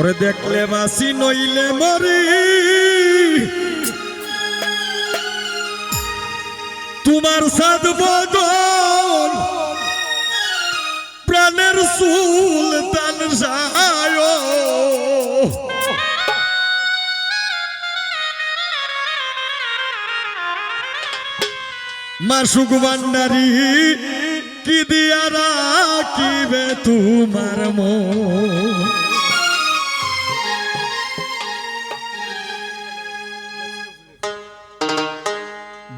ওরে দেখলে বাসি নইলে মরি। তোমার সাদ বদল প্রাণের সুলতান সায় মাসুক ভান্ডারি কি দিয়া রাখিবে তোমার মন?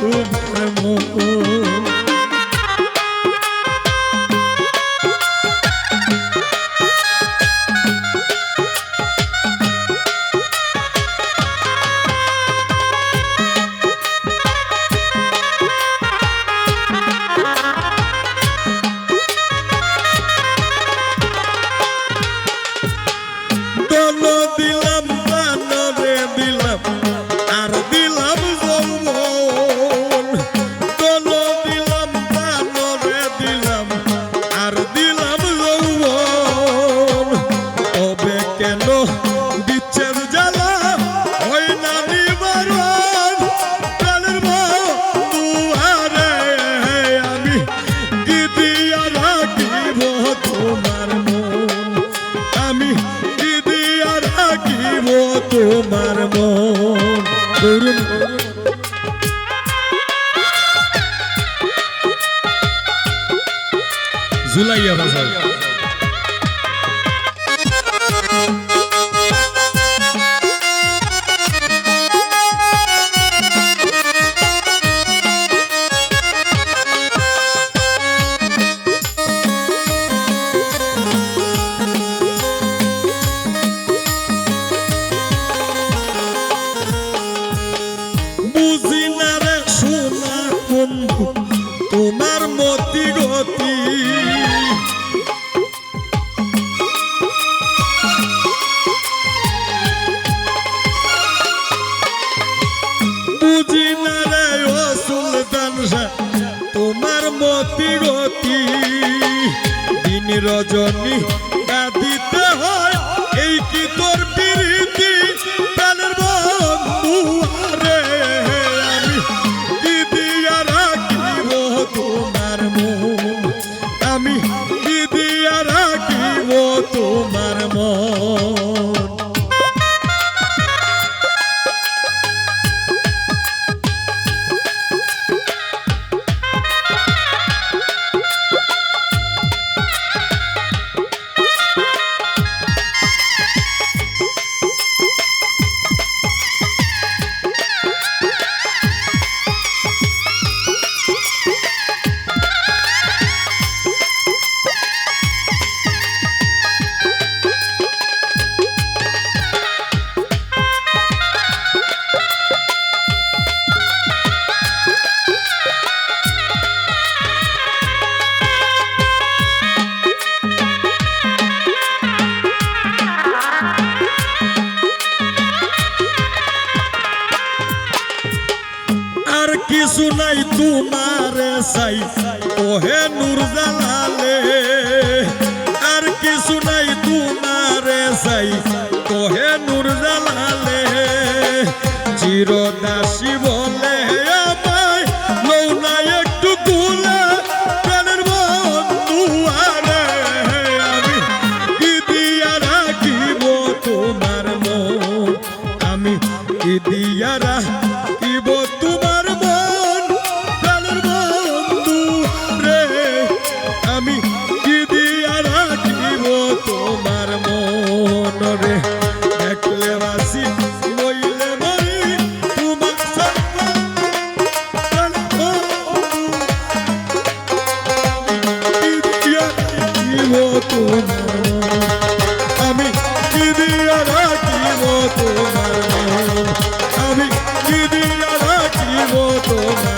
তোমার মন সোনা বন্ধু তোমার মতি গতি। বুঝি না রে ও সুলতান তোমার মতি গতি। দিন রজনী কাঁদিতে হয়, এই কি তোর প্রীতি? প্রাণের বন্ধু রে আমি দিয়া রাখিব তোমার মন? কিছু নাই তোমার সাই ওহে নূর জালালে আর কিছু নাই তোমার সাই ওহে নূর জালালে চিরদাসী বলে আমায় লৌ না একটু কুলে প্রাণের বন্ধু আরে আমি কি দিয়া তোমার মন? আমি কি দিয়া রাখিব তোমার নরে দেখলে বাসি বইলে মরি তোমার আমি কি দিয়া রাখিব তোমার। আমি কি দিয়া রাখিব তোমার।